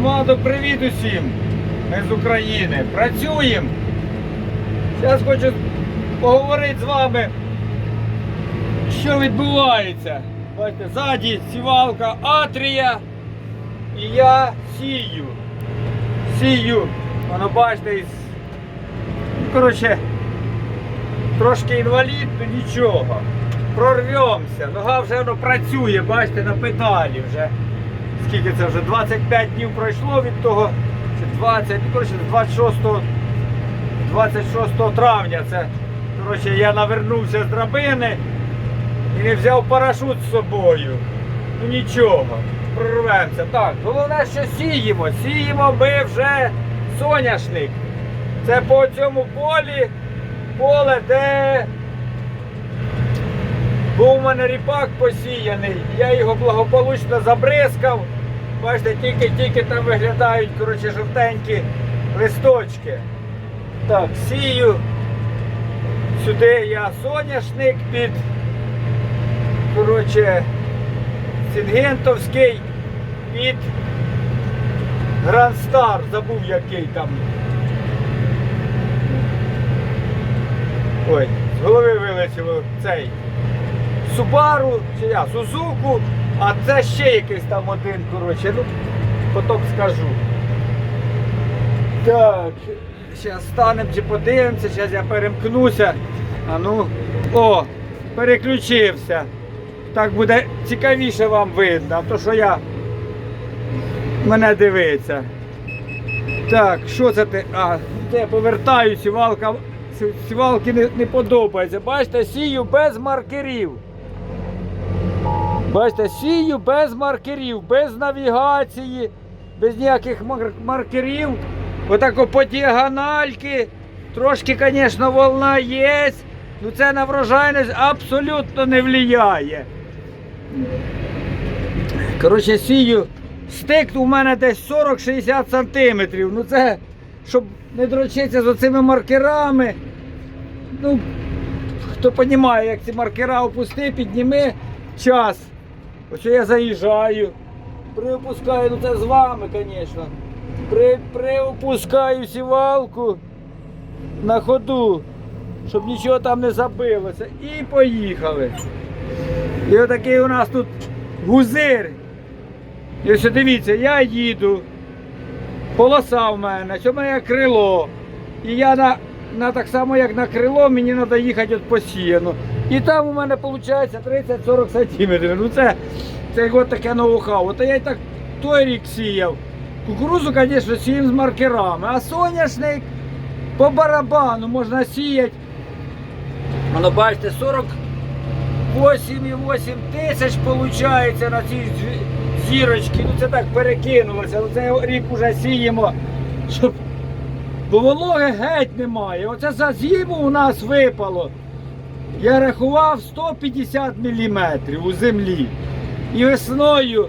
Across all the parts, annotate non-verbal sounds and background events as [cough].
Громаду, привіт усім! Ми з України. Працюємо. Зараз хочу поговорити з вами, що відбувається. Бачите, ззаді сівалка Атрія. І я сію. Сію. Воно бачите, із... ну, коротше, трошки інвалід, то нічого. Прорвемося. Нога вже воно працює, бачите, на педалі вже. Скільки це вже? 25 днів пройшло від того, чи 20, ну, коротше, 26, 26 травня це, коротше, я навернувся з драбини і не взяв парашут з собою. Ну нічого, прорвемося. Так, головне, що сіємо. Сіємо ми вже соняшник. Це по цьому полі, поле, де був у мене ріпак посіяний, я його благополучно забризкав. Бачите, тільки-тільки там виглядають коротше, жовтенькі листочки. Так, сію. Сюди я соняшник під коротше, Сінгентовський під Грандстар, забув який там. Ой, з голови вилетіло цей. Субару, чи я, Сузуку, а це ще якийсь там один, коротше, ну, потім скажу. Так, зараз станемо чи подивимося, зараз я перемкнуся. А ну, о, переключився. Так буде цікавіше вам видно, то що я мене дивиться. Так, що це ти? А, я повертаю, сівалка, сі- сівалки не, не подобається. Бачите, сію без маркерів. Бачите, сію без маркерів, без навігації, без ніяких мар- маркерів. Отако по діагональки. Трошки, звісно, волна є. Ну це на врожайність абсолютно не впливає. Коротше, сію. Стик у мене десь 40-60 сантиметрів. Ну це, щоб не дрочитися з оцими маркерами. Ну, хто розуміє, як ці маркера опусти, підніми час. Ось я заїжджаю. Приопускаю, ну це з вами, звісно. При, приопускаю сівалку на ходу, щоб нічого там не забилося. І поїхали. І отакий у нас тут гузир. І ось дивіться, я їду, полоса в мене, що в мене крило. І я на, на так само, як на крило, мені треба їхати от посіяно. І там у мене виходить 30-40 сантиметрів. Ну це, це от таке ноу-хау. От я й так той рік сіяв. Кукурузу, звісно, сіяв з маркерами, а соняшник по барабану можна сіяти. Воно бачите, 48,8 тисяч виходить на цій зірочці. Ну це так перекинулося. Ну, Це рік уже сіємо, щоб бо вологи геть немає. Оце за зиму у нас випало. Я рахував 150 мм у землі. І весною,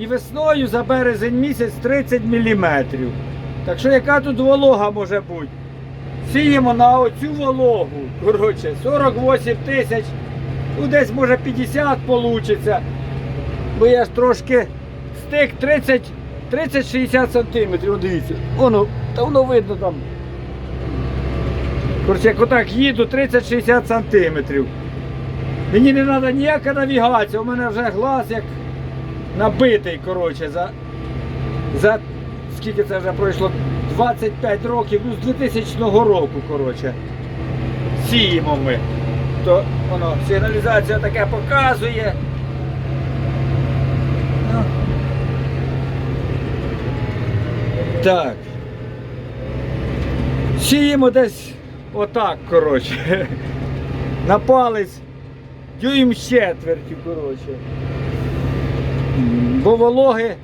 і весною за березень місяць 30 мм. Так що яка тут волога може бути? Сіємо на оцю вологу. Коротше, 48 тисяч. Ну десь може 50 вийде. Бо я ж трошки стик 30 30-60 сантиметрів. Дивіться, воно, та воно видно там. Коротше, як отак їду 30-60 сантиметрів. Мені не треба ніяка навігація, у мене вже глаз як набитий, коротше, за, за скільки це вже пройшло? 25 років, ну з 2000 року, коротше. Сіємо ми. То воно сигналізація таке показує. Ну. Так. Сіємо десь отак, коротше. На палець дюйм з четвертю, коротше. Бо вологи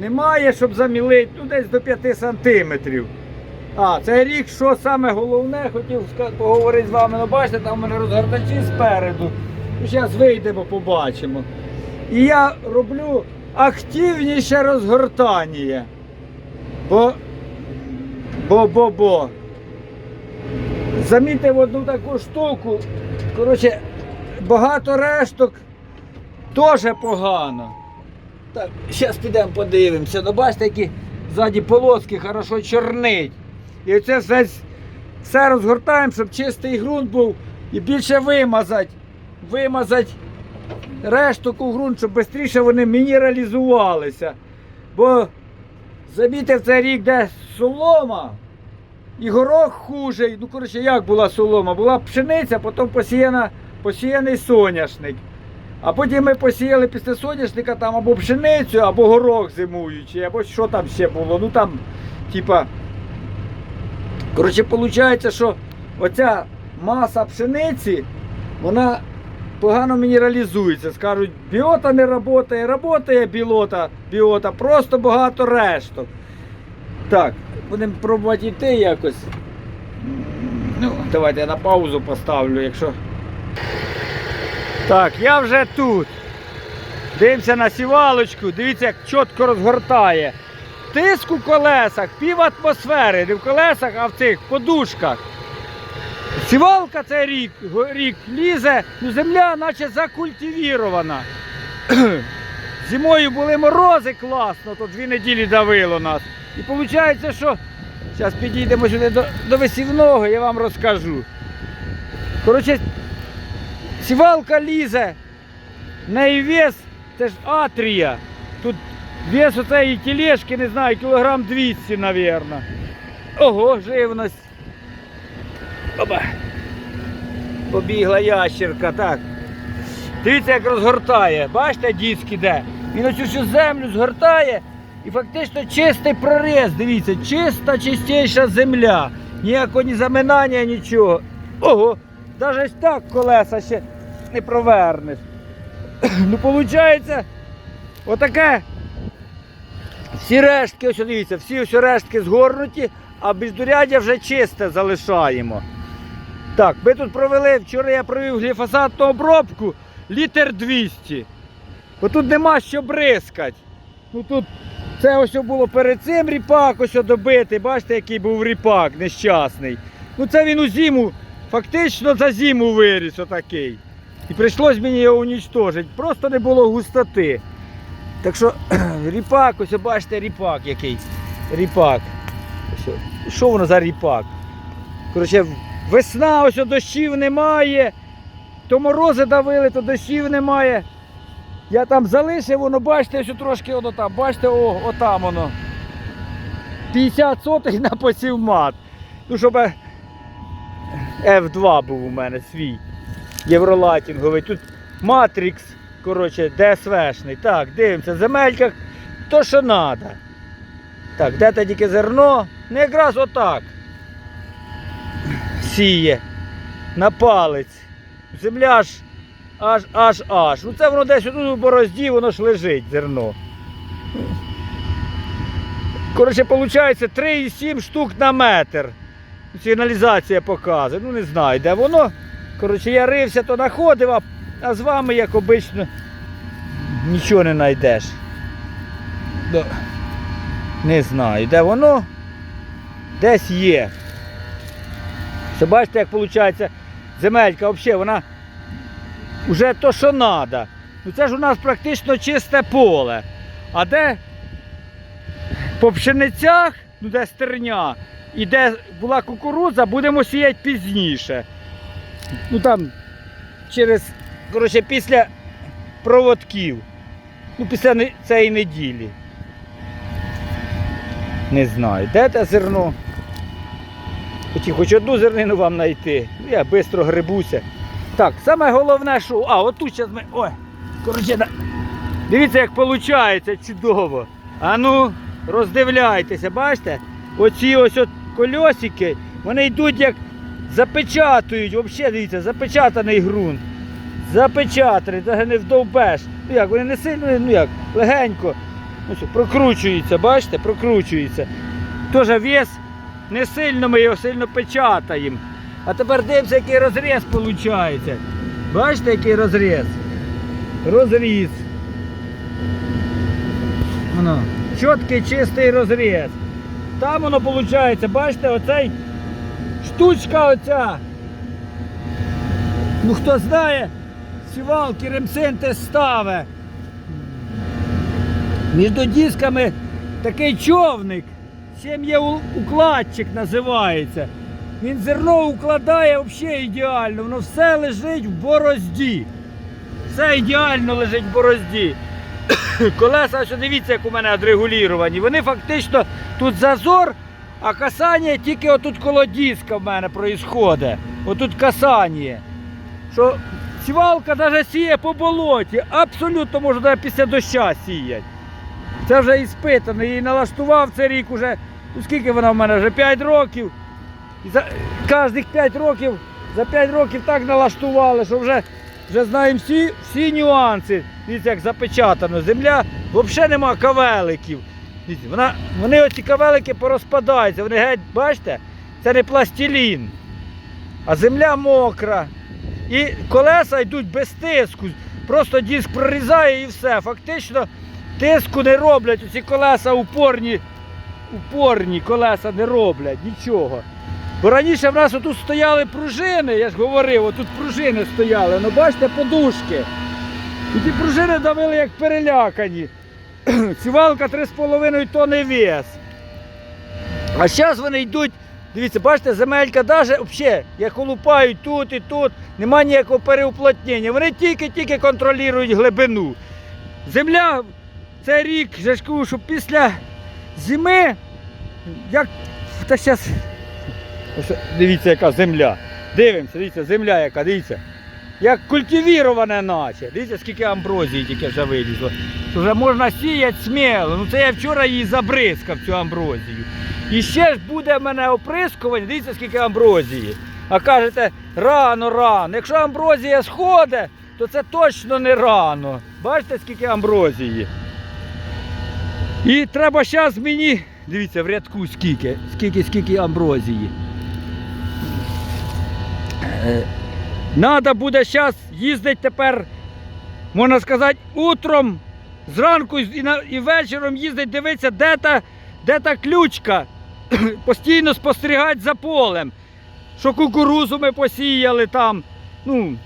немає, щоб замілити, ну десь до 5 сантиметрів. А, це рік, що саме головне, хотів поговорити з вами. Ну, бачите, там у мене розгортачі спереду. Ну, Зараз вийдемо, побачимо. І я роблю активніше розгортання. Бо, бо, бо, бо. Замітив одну таку штуку. Коротше, багато решток теж погано. Так, зараз підемо подивимося. Ну бачите, які ззаді полоски хорошо чорнить. І оце все, все розгортаємо, щоб чистий ґрунт був і більше вимазати. Вимазати решту ґрунт, щоб швидше вони мінералізувалися. Бо замітив цей рік, де солома, і горох хуже. Ну, коротше, як була солома? Була пшениця, потім посіяна, посіяний соняшник. А потім ми посіяли після соняшника там або пшеницю, або горох зимуючий, або що там ще було. Ну там, типа. Коротше, виходить, що оця маса пшениці, вона погано мінералізується. Скажуть, біота не працює, працює білота, біота, просто багато решток. Так, будемо пробувати йти якось. Ну, давайте я на паузу поставлю, якщо. Так, я вже тут. Дивимося на сівалочку, дивіться, як чітко розгортає. Тиск у колесах, пів атмосфери, не в колесах, а в цих подушках. Сівалка цей рік, рік лізе, ну земля наче закультивірована. [clears throat] Зимою були морози класно, то дві неділі давило нас. І виходить, що зараз підійдемо сюди до, до висівного, я вам розкажу. Коротше, сівалка лізе, неї вес, це ж атрія. Тут вес оцеї тележки, не знаю, кілограм 200, мабуть. Ого, живність. Оба. Побігла ящерка, так. Дивіться, як розгортає. Бачите, диск іде? Він оцю всю землю згортає і фактично чистий проріз. Дивіться, чиста, чистіша земля. Ніякого ні заминання, нічого. Ого, навіть так колеса ще не провернеш. [clears throat] Ну, виходить, отаке. Всі рештки, ось дивіться, всі ось рештки згорнуті, а бездурядя вже чисте залишаємо. Так, ми тут провели, вчора я провів гліфосатну обробку літр 200. Бо тут нема що бризкати. Ну тут це ось було перед цим ріпак ось добитий. Бачите, який був ріпак нещасний. Ну це він у зиму, фактично за зиму виріс отакий. І прийшлось мені його унічтожити. Просто не було густоти. Так що [clears throat] ріпак, ось бачите, ріпак який. Ріпак. Ось, що воно за ріпак? Коротше, весна, ось дощів немає. То морози давили, то дощів немає. Я там залишив, воно, бачите, ось трошки воно там, бачите, о, отам воно. 50 сотих на посівмат. Ну, щоб е, F2 був у мене свій. Євролатінговий. Тут Матрикс, коротше, ДСВшний. Так, дивимося, земельках то, що треба. Так, де то тільки зерно? Ну якраз отак. Сіє. На палець. Земля ж аж аж аж. Ну це воно десь тут у борозді, воно ж лежить зерно. Коротше, виходить 3,7 штук на метр. Сигналізація показує. Ну не знаю, де воно. Коротше, я рився, то знаходив, а, з вами, як обично, нічого не знайдеш. Не знаю, де воно. Десь є. Це бачите, як виходить, земелька взагалі, вона вже то, що треба. Ну це ж у нас практично чисте поле. А де по пшеницях, ну де стерня, і де була кукурудза, будемо сіяти пізніше. Ну там через, коротше, після проводків. Ну, після цієї неділі. Не знаю, де те зерно. Хоч одну зернину вам знайти. Ну, Я швидко грибуся. Так, саме головне, що. А, отут зараз ми. Ой, коротше, дивіться, як виходить, чудово. А ну, роздивляйтеся, бачите? Оці ось от кольосики, вони йдуть як запечатують, взагалі дивіться, запечатаний ґрунт. Запечатаний, навіть не вдовбеш. Ну як, вони не сильно, ну як, легенько. Ну, що, прокручується, бачите, прокручується. Теж вес не сильно ми його сильно печатаємо. А тепер дивимося, який розріз виходить. Бачите, який розріз? Розріз. Воно. Чіткий чистий розріз. Там воно виходить, бачите, оцей штучка оця. Ну хто знає, сівалки ремсинти ставе. Між дисками такий човник. Сім'єукладчик називається. Він зерно укладає взагалі ідеально. Воно все лежить в борозді. Все ідеально лежить в борозді. [coughs] Колеса, що дивіться, як у мене отрегуліровані. Вони фактично тут зазор, а касання тільки отут коло диска в мене проїсходить. Отут касання. Що сівалка навіть сіє по болоті. Абсолютно можна після доща сіяти. Це вже іспитано. І налаштував цей рік уже. Ну скільки вона в мене вже 5 років. За кожних 5 років, за 5 років так налаштували, що вже, вже знаємо всі, всі нюанси. Дивіться, як запечатано. Земля взагалі нема кавеликів. Вона, вони оці кавелики порозпадаються. Вони геть, бачите, це не пластилін, а земля мокра. І колеса йдуть без тиску. Просто диск прорізає і все. Фактично тиску не роблять. Ці колеса упорні, упорні колеса не роблять нічого. Бо раніше в нас отут стояли пружини, я ж говорив, отут пружини стояли, ну бачите, подушки. І ті пружини давили як перелякані. [clears throat] Сівалка 3,5 тонни вес. А зараз вони йдуть, дивіться, бачите, земелька навіть взагалі, як олупають тут і тут, немає ніякого переуплотнення. Вони тільки-тільки контролюють глибину. Земля цей рік, я ж кажу, що після зими, як та зараз. Дивіться, яка земля. Дивимося, дивіться, земля яка, дивіться. Як культивірована наче. Дивіться, скільки амброзії тільки вже вилізло. Вже можна сіяти сміло. Ну це я вчора її забризкав, цю амброзію. І ще ж буде в мене оприскування, дивіться, скільки амброзії. А кажете, рано, рано. Якщо амброзія сходить, то це точно не рано. Бачите, скільки амброзії. І треба зараз мені. Дивіться, в рядку скільки, скільки, скільки амброзії. Надо буде зараз їздити тепер, можна сказати, утром, зранку і, на, і вечором їздити, дивитися, де та, де та ключка. [clears throat] Постійно спостерігати за полем. Що кукурузу ми посіяли там. Ну,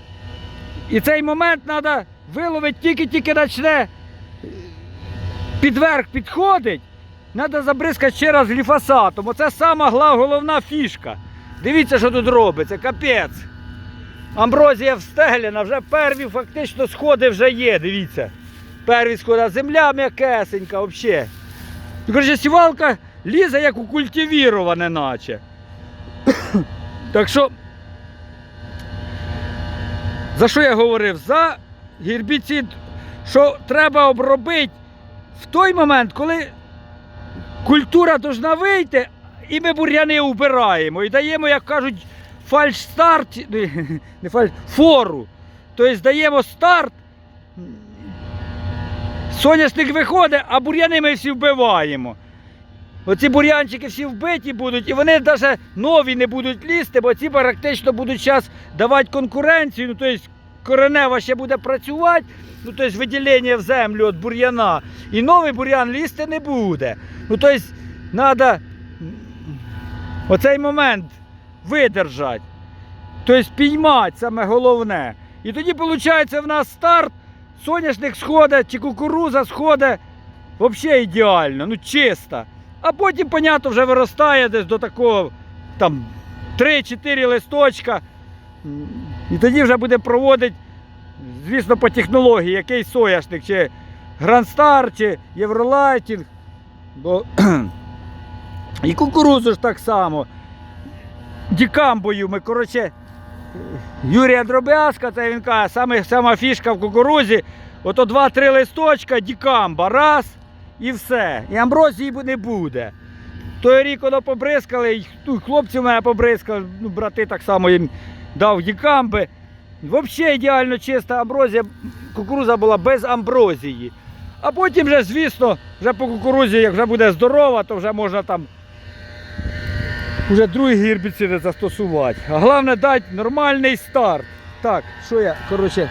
і цей момент треба виловити тільки-тільки почне підверх підходить, треба забризкати ще раз гліфосатом. Оце сама головна фішка. Дивіться, що тут робиться, капець. Амброзія встегляна, вже перві фактично сходи вже є, дивіться. Перві сходи, земля м'якесенька взагалі. Коротше, сівалка лізе як укультивіроване наче. [coughs] так що, за що я говорив? За гербіцид, що треба обробити в той момент, коли культура повинна вийти, і ми бур'яни убираємо і даємо, як кажуть, фальш-старт, [laughs] не фальш, фору. Тобто даємо старт, соняшник виходить, а бур'яни ми всі вбиваємо. Оці бур'янчики всі вбиті будуть, і вони навіть нові не будуть лізти, бо ці практично будуть зараз давати конкуренцію. Ну, тобто коренева ще буде працювати, ну, тобто виділення в землю від бур'яна. І новий бур'ян лізти не буде. Ну, тобто, треба оцей момент видержати. Тобто піймати саме головне. І тоді, виходить, в нас старт, соняшник сходить чи кукуруза сходить взагалі ідеально, ну чисто. А потім, понятно, вже виростає десь до такого там 3-4 листочка. І тоді вже буде проводити, звісно, по технології, який соняшник, чи Грандстар, чи Євролайтінг. Бо... [clears throat] І кукурузу ж так само. Дікамбою ми, коротше, Юрія Дробязка, це він каже, саме, сама фішка в кукурузі, ото 2-3 листочка, дікамба, раз і все. І амброзії не буде. Той рік воно побризкали, і хлопці в мене побризкали, ну, брати так само їм дав дікамби. Взагалі ідеально чиста амброзія, кукуруза була без амброзії. А потім вже, звісно, вже по кукурузі, як вже буде здорова, то вже можна там вже другі гербіциди застосувати. А головне дати нормальний старт. Так, що я, коротше,